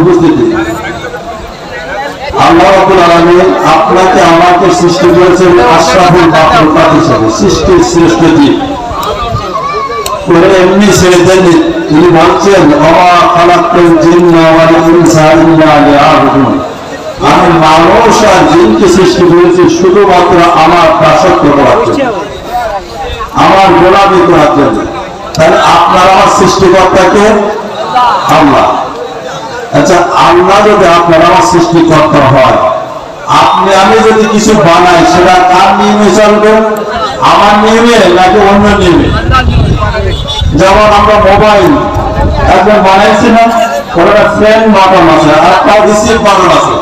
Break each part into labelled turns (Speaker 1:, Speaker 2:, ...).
Speaker 1: উপস্থিতি। আল্লাহ রাব্বুল আলামিন আপনাকে আমাকে সৃষ্টি করেছেন আশরাফুল মাখলুকাত হিসেবে সৃষ্টির শ্রেষ্ঠ জীব। করে এমনি ছেড়ে দেন তিনি বলছেন অমা খালাক্তুল জিন্না ওয়াল ইনসা ইল্লা লিয়াবুদুন। আমি মানুষ আর জিনকে সৃষ্টি করেছি শুধুমাত্র আমার দাসত্ব করার জন্য। আমার গোলামি করার জন্য। তাহলে আপনার আমার সৃষ্টিকর্তাকে আল্লাহ আচ্ছা আল্লাহ যদি আপনার আমার সৃষ্টিকর্তা হয়, আপনি, আমি যদি কিছু বানাই, সেটা কার নিয়মে চলবে? আমার নিয়মে নাকি অন্য নিয়মে? যেমন আমরা মোবাইল, একজন বানাইছি না ওটা সেন্ড বাটন আছে, আর একটা রিসিভ বাটন আছে।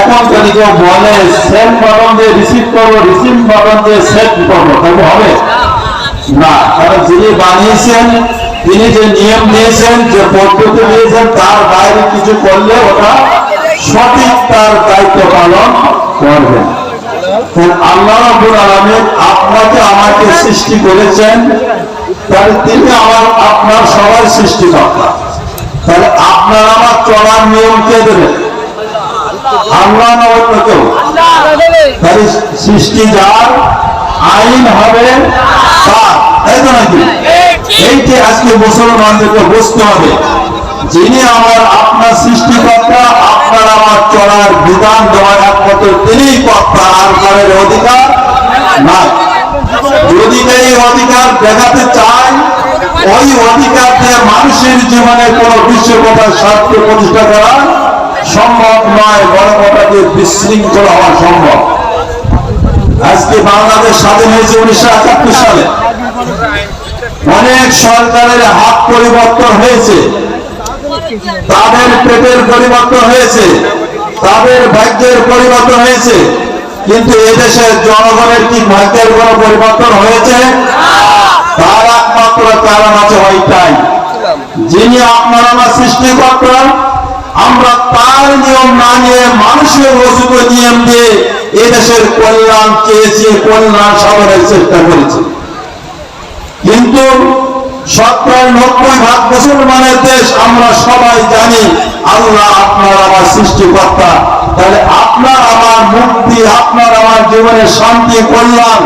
Speaker 1: এখন যদি কেউ বলে সেন্ড বাটন দিয়ে রিসিভ করব রিসিভ বাটন দিয়ে সেট করব তবে হবে? না কারণ যিনি বানিয়েছেন তিনি যে নিয়ম নিয়েছেন যে পদ্ধতি নিয়েছেন তার বাইরে কিছু করলে ওটা সঠিক তার দায়িত্ব পালন করবেন আল্লাহ আলামিন আপনাকে আমাকে সৃষ্টি করেছেন তাহলে তিনি আমার আপনার সবার সৃষ্টিকর্তা তাহলে আপনার আমার চলার নিয়ম কে দেবে? আল্লাহ না অন্য কেউ? তাহলে সৃষ্টি যার আইন হবে এইটি আজকে মুসলমানদেরকে বুঝতে হবে। যিনি আমার, আপনার সৃষ্টিকর্তা, আপনার আমার চলার বিধান দেওয়ার একমাত্র তিনিই কর্তা, আর কারের অধিকার নাই। যদি এই অধিকার দেখাতে চায়, ওই অধিকার দিয়ে মানুষের জীবনে কোন বিশ্বকতার স্বার্থ প্রতিষ্ঠা করা সম্ভব নয় বড় কথা দিয়ে বিশৃঙ্খলা হওয়া সম্ভব। আজকে বাংলাদেশ স্বাধীন হয়েছে উনিশশো একাত্তর সালে। অনেক সরকারের হাত পরিবর্তন হয়েছে। তাদের পেটের পরিবর্তন হয়েছে। তাদের ভাগ্যের পরিবর্তন হয়েছে। কিন্তু এদেশের জনগণের কি ভাগ্যের কোন পরিবর্তন হয়েছে? তার একমাত্র কারণ আছে ওইটাই যিনি আপনার আমার সৃষ্টিকর্তা, আমরা তার নিয়ম না নিয়ে মানুষের রচিত নিয়ম দিয়ে এদেশের কল্যাণ চেয়েছি কল্যাণ সাধনের চেষ্টা করেছে। কিন্তু সত্তর নব্বই ভাগ মুসলমানের দেশ আমরা সবাই জানি আল্লাহ আপনার আমার সৃষ্টিকর্তা। তাহলে আপনার আমার মুক্তি আপনার আমার জীবনের শান্তি কল্যাণ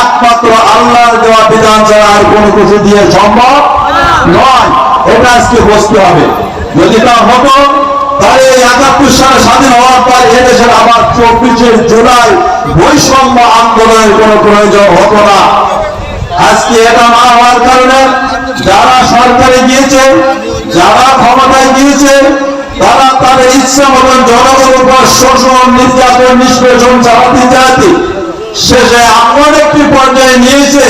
Speaker 1: একমাত্র আল্লাহর দেওয়া বিধান ছাড়া আর কোনো কিছু দিয়ে সম্ভব নয়। এটা আজকে বসতে হবে। যদি তা হতো তাহলে একাত্তর সালে স্বাধীন হওয়ার পর এদেশের আবার চব্বিশে জুলাই বৈষম্য আন্দোলনের প্রয়োজন হতো না। আজকে এটা না হওয়ার কারণে যারা সরকারে গিয়েছে, যারা ক্ষমতায় গিয়েছে, তারা তাদের ইচ্ছা মতন জনগণের উপর শোষণ, নির্যাতন, নিষ্পেষণ চালাতে চালাতে শেষে এমন একটি পর্যায়ে নিয়েছে।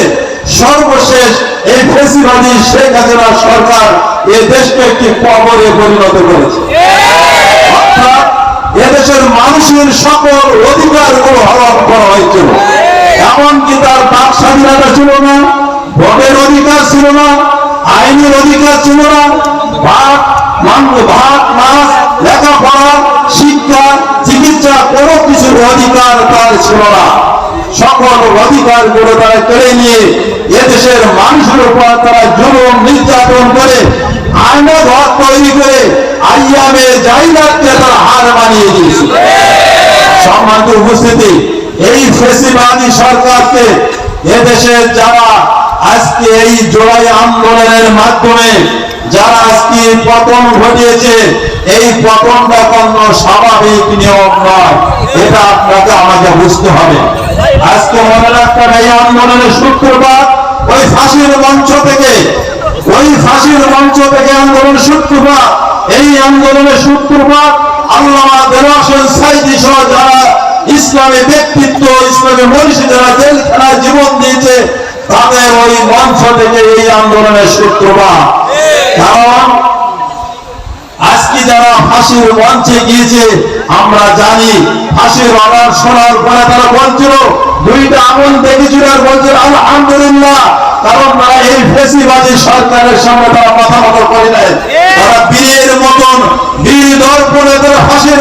Speaker 1: সর্বশেষ এই ফেসিবাদী শেখ হাসিনা সরকার এ দেশকে একটি কবরে পরিণত করেছে। অর্থাৎ এদেশের মানুষের সকল অধিকারগুলো হরণ করা হয়েছিল। এমনকি তার বাক স্বাধীনতা ছিল না, ভোটের অধিকার ছিল না, আইনের অধিকার ছিল না। ভাত মাংস ভাগ মাছ লেখাপড়া, শিক্ষা, চিকিৎসা, কোনো কিছুর অধিকার তার ছিল না। সকল অধিকারগুলো তারা কেড়ে নিয়ে এদেশের মানুষের উপর তারা জুলুম, নির্যাতন করে আইনা ঘর তৈরি করে, আইয়ামে জাইনাতকে হার বানিয়ে দিয়েছে। সম্মানিত উপস্থিতি, এই ফেসিবাদী সরকারকে এদেশের যারা আজকে এই জোড়াই আন্দোলনের মাধ্যমে যারা আজকে পতন ঘটিয়েছে, এই পতনটা কোনো স্বাভাবিক নিয়ম নয়। এটা আপনাকে আমাকে বুঝতে হবে। আজকে মনে রাখবেন এই আন্দোলনের সূত্রপাত ওই ফাঁসির মঞ্চ থেকে, ওই ফাঁসির মঞ্চ থেকে আন্দোলনের সূত্রপাত, এই আন্দোলনের সূত্রপাত আল্লামা সাইদি সহ যারা ইসলামী ব্যক্তিত্ব, ইসলামী মনীষী যারা জেলখানায় জীবন দিয়েছে, তাদের ওই মঞ্চ থেকে এই আন্দোলনের সূত্রপাত। কারণ আজকে যারা ফাঁসির মঞ্চে গিয়েছে, আমরা জানি ফাঁসির অর্ডার শোনার পরে তারা বলছিল, দুইটা আগুন দেখেছিল আর বলছিল, আলহামদুলিল্লাহ। কারণ তারা এই ফেসিবাদী সরকারের সামনে তারা কথা মতো করে নেয় তারা বীরের মতন বীর দর্পণে তারা ফাঁসির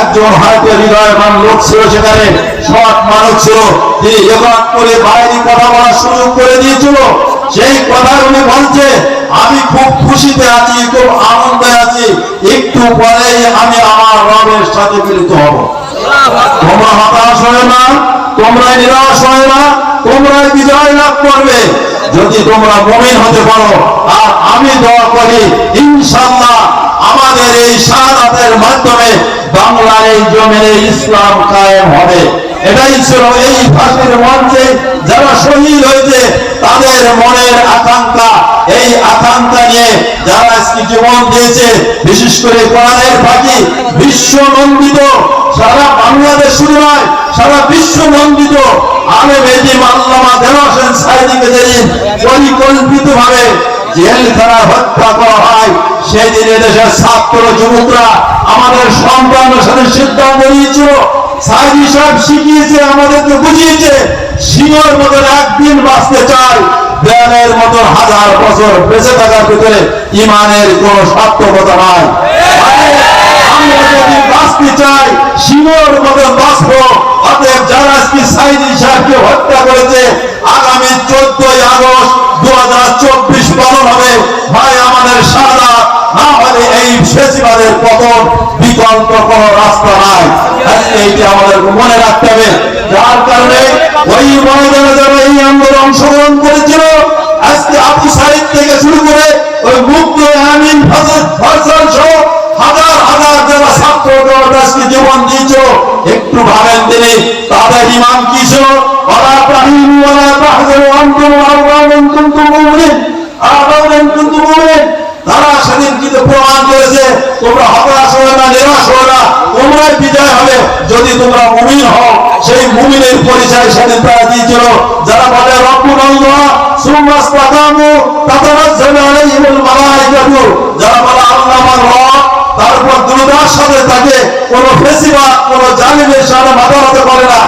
Speaker 1: একজন হয়তো হৃদয়বান লোক ছিল সেখানে, সৎ মানুষ ছিল। তিনি এবার করে বাইরে কথা বলার শুরু করে দিয়েছিল। সেই কথা উনি বলছে, আমি খুব খুশিতে আছি, খুব আনন্দে আছি। একটু পরেই আমি আমার রবের সাথে মিলিত হব। তোমরা হতাশ হয়ে না তোমরা নিরাশ হয়ে না তোমরা বিজয় লাভ করবে। যদি তোমরা মমিন হতে পারো, আর আমি দোয়া করি ইনশাল্লাহ আমাদের এই শাহাদাতের মাধ্যমে বাংলার এই জমিনে ইসলাম কায়েম হবে। এটাই ছিল এই ফাঁসির মঞ্চে যারা শহীদ হয়েছে, তাদের মনের আকাঙ্ক্ষা। এই আকাঙ্ক্ষা নিয়ে যারা জীবন দিয়েছে, বিশেষ করে কোরআনের পাখি সারা বাংলাদেশ শুধু নয়, সারা বিশ্ব নন্দিত আলে বেদি মাল্লামা দেওয়া সাইদিকে যেদিন পরিকল্পিত ভাবে জেলখানায় হত্যা করা হয় সেদিন এদেশের ছাত্র যুবকরা আমাদের সন্তানের সাথে সিদ্ধান্ত নিয়েছিল। ইমানের কোন নাই। যদি বাঁচতে চাই বাঁচবো, অতএব যারা সাইদি সাহেবকে হত্যা করেছে, আগামী চোদ্দই আগস্ট দু হাজার চব্বিশ পালন হবে। ভাই, আমাদের না এই পতন বিকল্প কোন রাস্তা নাই। আজকে আমাদের মনে রাখতে হবে। যার কারণে ওই যারা এই আন্দোলন অংশগ্রহণ করেছিল, আজকে আবু সাইদ থেকে শুরু করে ওই মুক্ত আমিন ফজল সহ হাজার হাজার যারা ছাত্র জীবন দিয়েছিল, একটু ভাবেন তিনি, তাদের ইমান কি ছিল? ওরা ওরা অন্তর আল্লাহ কুনতুম মুমিনিন আল্লাহ কুনতুম মুমিনিন তারা সেদিন কিন্তু প্রমাণ করেছে তোমরা হতাশ হবে না, নিরাশ হবে না তোমরাই বিজয় হবে। যদি তোমরা মুমিন হও, সেই মুমিনের পরিচয় সেদিন তারা দিয়েছিল। যারা বলে, রব্বুল আল্লাহ তাতানাজ্জালু আলাইহিমুল মালাইকাতু যারা বলে, আল্লাহ আমার রব তারপর দ্রুতার সাথে তাকে কোন ফেসিবা কোন জালিমের সাথে মাথা পারে না।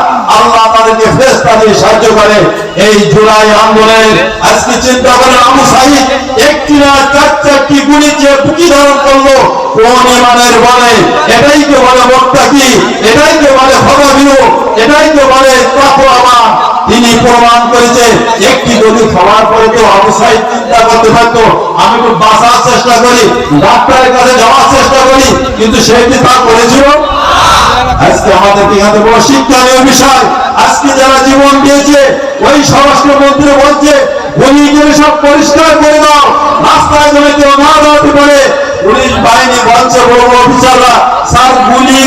Speaker 1: দিয়ে সাহায্য করে। এই জুলাই আন্দোলনে আজকে চিন্তা করেন আবু সাহিদ একটি না চার চারটি গুলি যে বুকি ধারণ করল কোন ইমানের বলে, এটাই কে বলে মোত্তাকি, এটাই কে বলে ভগবিনু এটাই কে বলে তাকওয়াবান তিনি প্রমাণ করেছে, একটি যদি খাওয়ার পরে তো আবু সাহিদ চিন্তা করতে পারতো, আমি একটু বাঁচার চেষ্টা করি, ডাক্তারের কাছে যাওয়ার চেষ্টা করি, কিন্তু সে কি তা করেছিল? আজকে আমাদের এখানে বড় শিক্ষণীয় বিষয়। আজকে যারা জীবন দিয়েছে, ওই স্বরাষ্ট্রমন্ত্রী বলছে গুলি করে সব পরিষ্কার করে দাও, রাস্তায় কেউ না দাঁড়াতে পারে। পুলিশ বাহিনী বলছে, বড় অফিসাররা গুলি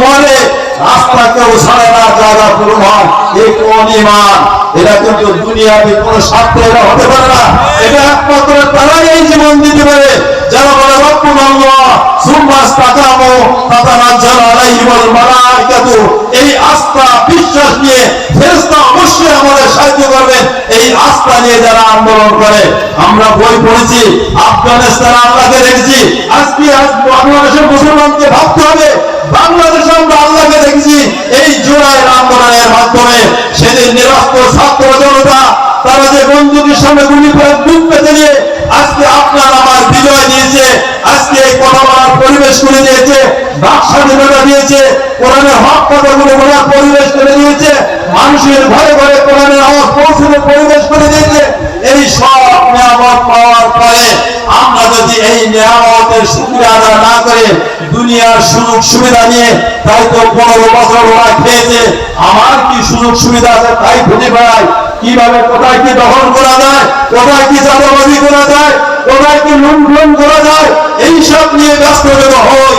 Speaker 1: মরে রাস্তা কেউ ছাড়ে না জায়গা পুরো হয় এই কোন ইমান এরা কিন্তু কোন স্বার্থে এরা হতে পারে না। এটা একমাত্র তারাই এই জীবন দিতে পারে। যারা বলে রব্বুল আমরা বই পড়েছি, আফগানিস্তান আল্লাহকে দেখেছি। আজকে বাংলাদেশের মুসলমানকে ভাবতে হবে, বাংলাদেশে আমরা আল্লাহকে দেখেছি। এই জুলাইয়ের আন্দোলনের মাধ্যমে সেদিন নিরস্ত ছাত্র জনতা তারা যে বন্ধুদের সামনে গুলি করে বুক পেতে নিয়ে আজকে আপনার আমার বিজয় দিয়েছে, আজকে এই কথা পরিবেশ করে দিয়েছে বাক স্বাধীনতা দিয়েছে, কোরআনের হক কথাগুলো বলার পরিবেশ করে দিয়েছে, মানুষের ঘরে ঘরে কোরআনের আওয়াজ পৌঁছানোর পরিবেশ করে দিয়েছে। এই সব আমরা যদি এই নিয়ামতের সুবিধা আদায় না করে দুনিয়ার সুযোগ সুবিধা নিয়ে তাই তো পনেরো বছর ওরা খেয়েছে। আমার কি সুযোগ সুবিধা আছে তাই খুঁজে বেড়ায় কীভাবে, কোথায় কি দখল করা যায়, কোথায় কি চাঁদাবাজি করা যায়, কোথায় কি লুণ্ঠন করা যায়, এই সব নিয়ে ব্যস্ত যেন হই।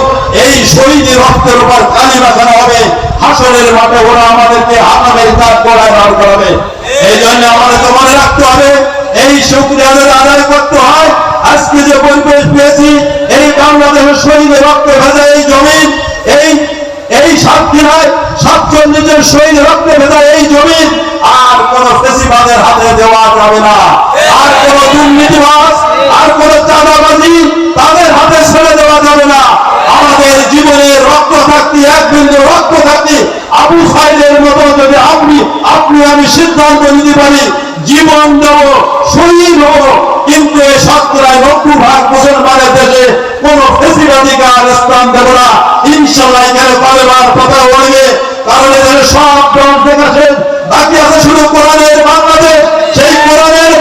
Speaker 1: এই শহীদের রক্তের উপর কালি মাখানো হবে। হাসরের মাঠে ওরা আমাদেরকে হাতামের কাজ করায় বার করাবে। এই জন্য আমাদের তো মনে রাখতে হবে, এই শুক্রিয়া যদি আদায় করতে হয় আজকে যে পরিবেশ পেয়েছি এই বাংলাদেশের শহীদের রক্তে ভেজা এই জমিন এই এই সাতক্ষীরায় সাতচল্লিশের শহীদ রক্তে ভেজা এই জমিন, আর কোন ফেসিবাদের হাতে দেওয়া যাবে না। আর কোন দুর্নীতিবাস আর কোন চাঁদাবাজি তাদের হাতে ছেড়ে দেওয়া যাবে না। আমাদের জীবনে রক্ত থাকতে, এক রক্ত থাকতে, আবু সাইদের মতো যদি আপনি আপনি আমি সিদ্ধান্ত নিতে পারি, জীবন দেব শহীদ হব কিন্তু এই শতকরায় নব্বই ভাগ মুসলমানের দেশে কোন ফেসিবাদিকার স্থান দেব না। ইনশাল্লাহ এখানে পারেবার কথা বলবে। কারণ এখানে সব দেখাছেন বাকি আছে শুধু কোরআনের বাংলাদেশ সেই কোরআনের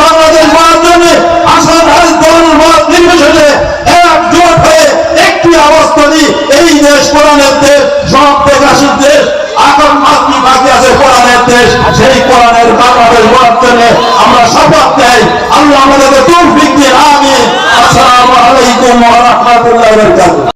Speaker 1: শপথ দেই আল্লাহ আমাদেরকে তৌফিক দিয়ে আমিন। আসসালামু আলাইকুম ওয়া রাহমাতুল্লাহি ওয়া বারাকাতুহু।